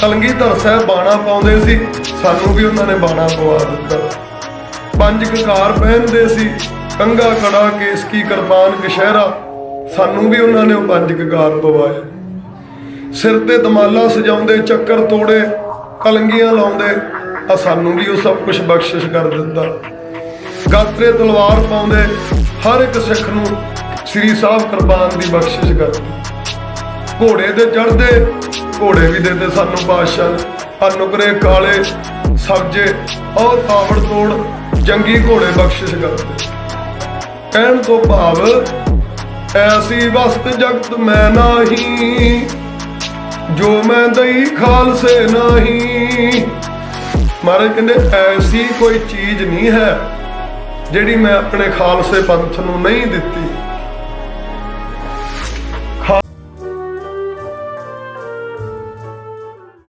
ਕਲਗੀਧਰ ਸਾਹਿਬ ਬਾਣਾ ਪਾਉਂਦੇ ਸੀ, ਸਾਨੂੰ ਵੀ ਉਹਨਾਂ ਨੇ ਬਾਣਾ ਪਵਾ ਦਿੱਤਾ। ਪੰਜ ਕਕਾਰ ਪਹਿਨਦੇ ਸੀ, ਕੰਗਾ, ਕੜਾ, ਕੇਸਕੀ, ਕਿਰਪਾਨ ਕਸ਼ਹਿਰਾ ਸਾਨੂੰ ਵੀ ਉਹਨਾਂ ਨੇ ਉਹ ਪੰਜ ਕਕਾਰ ਪਵਾਏ। ਸਿਰ ਤੇ ਦਮਾਲਾ ਸਜਾਉਂਦੇ, ਚੱਕਰ ਤੋੜੇ, ਕਲੰਗੀਆਂ ਲਾਉਂਦੇ ਆ ਸਾਨੂੰ ਵੀ ਉਹ ਸਭ ਕੁਝ ਬਖਸ਼ਿਸ਼ ਕਰ ਦਿੰਦਾ ਗਾਤਰੇ ਤਲਵਾਰ ਪਾਉਂਦੇ, ਹਰ ਇੱਕ ਸਿੱਖ ਨੂੰ ਸ੍ਰੀ ਸਾਹਿਬ ਕੁਰਬਾਨ ਦੀ ਬਖਸ਼ਿਸ਼ ਕਰਦੇ। ਘੋੜੇ ਤੇ ਚੜਦੇ ਘੋੜੇ ਵੀ ਦਿੱਤੇ ਸਾਨੂੰ ਬਾਦਸ਼ਾਹ। ਨੇ ਅਨੁਗਰੇ ਕਾਲੇ ਸਬਜੇ ਉਹ ਤਾਵੜ ਤੋੜ, ਜੰਗੀ ਘੋੜੇ ਬਖਸ਼ਿਸ਼ ਕਰਦੇ। ਕਹਿਣ ਤੋਂ ਭਾਵ, ਐਸੀ ਵਸਤ ਜਗਤ ਮੈਂ ਨਾਹੀ, ਜੋ ਮੈਂ ਦਈ ਖਾਲਸੇ ਨਹੀਂ। ਮਹਾਰਾਜ ਕਹਿੰਦੇ, ਐਸੀ ਕੋਈ ਚੀਜ਼ ਨਹੀਂ ਹੈ ਜਿਹੜੀ ਮੈਂ ਆਪਣੇ ਖਾਲਸੇ ਪੰਥ ਨੂੰ ਨਹੀਂ ਦਿੱਤੀ।